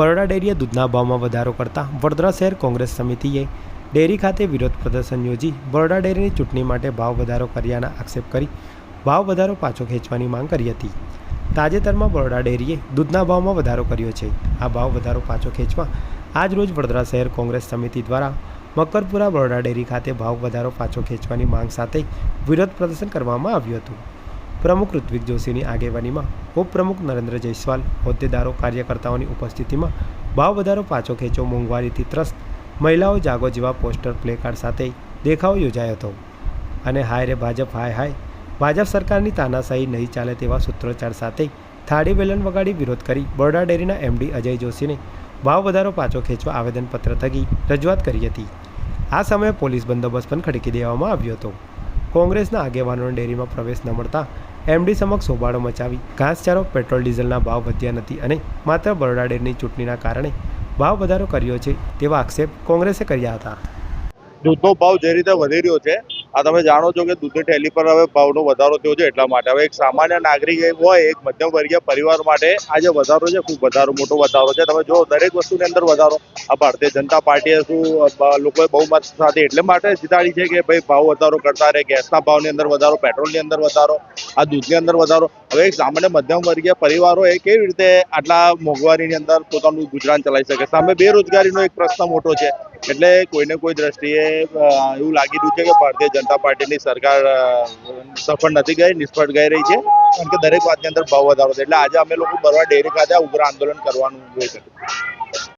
બરોડા ડેરીએ દૂધના ભાવમાં વધારો કરતા વડોદરા શહેર કોંગ્રેસ સમિતિએ ડેરી ખાતે વિરોધ પ્રદર્શન યોજી બરોડા ડેરીની ચૂંટણી માટે ભાવ વધારો કર્યાના આક્ષેપ કરી ભાવ વધારો પાછો ખેંચવાની માંગ કરી હતી. તાજેતરમાં બરોડા ડેરીએ દૂધના ભાવમાં વધારો કર્યો છે. આ ભાવ વધારો પાછો ખેંચવા આજ રોજ વડોદરા શહેર કોંગ્રેસ સમિતિ દ્વારા મકરપુરા બરોડા ડેરી ખાતે ભાવ વધારો પાછો ખેંચવાની માંગ સાથે વિરોધ પ્રદર્શન કરવામાં આવ્યું હતું. પ્રમુખ ઋત્વિક જોશીની આગેવાનીમાં ઉપપ્રમુખ નરેન્દ્ર જયસ્વાલ, હોદ્દેદારો, કાર્યકર્તાઓની ઉપસ્થિતિમાં ભાવ વધારો પાછો ખેંચો મોંઘવારીથી ત્રસ્ત મહિલાઓ જાગો જેવા પોસ્ટર પ્લેકાર્ડ સાથે દેખાવ યોજાયો હતો. અને હાય રે ભાજપ, હાય હાય, ભાજપ સરકારની તાનાશાહી નહીં ચાલે તેવા સૂત્રોચ્ચાર સાથે થાળી વેલણ વગાડી વિરોધ કરી બરોડા ડેરીના એમડી અજય જોશીને ભાવ વધારો પાછો ખેંચવા આવેદનપત્ર થકી રજૂઆત કરી હતી. આ સમયે પોલીસ બંદોબસ્ત પણ ખડકી દેવામાં આવ્યો હતો. કોંગ્રેસના આગેવાનોને ડેરીમાં પ્રવેશ ન મળતા એમડી સમક્ષ હોબાળો મચાવી ઘાસચારો, પેટ્રોલ, ડીઝલના ભાવ વધ્યા નથી અને માત્ર બરોડા ડેરીની ચૂંટણીના કારણે ભાવ વધારો કર્યો છે તેવા આક્ષેપ કોંગ્રેસે કર્યા હતા. દૂધનો ભાવ જે રીતે વધી રહ્યો છે આ તમે જાણો છો કે દૂધની થેલી પર હવે ભાવનો વધારો થયો છે એટલા માટે. હવે એક સામાન્ય નાગરિક હોય, એક મધ્યમ વર્ગીય પરિવાર માટે આ જે વધારો છે, ખૂબ વધારો, મોટો વધારો છે. તમે જો દરેક વસ્તુની અંદર વધારો. આ ભારતીય જનતા પાર્ટીએ શું લોકોએ બહુમત સાથે એટલે માટે જીતાડી છે કે ભાઈ ભાવ વધારો કરતા રહે, ગેસના ભાવની અંદર વધારો, પેટ્રોલની અંદર વધારો, આ દૂધની અંદર વધારો. હવે એક સામાન્ય મધ્યમ વર્ગીય પરિવારો એ કેવી રીતે આટલા મોંઘવારીની અંદર પોતાનું ગુજરાન ચલાવી શકે? સામે બેરોજગારીનો એક પ્રશ્ન મોટો છે. એટલે કોઈને કોઈ દ્રષ્ટિએ એવું લાગી રહ્યું છે કે ભારતીય જનતા પાર્ટીની સરકાર સફળ નથી ગઈ, નિષ્ફળ ગઈ રહી છે. કારણ કે દરેક વાતની અંદર ભાવ વધારો છે. એટલે આજે અમે લોકો બરવા ડેરી ખાતે ઉગ્ર આંદોલન કરવાનું હોય છે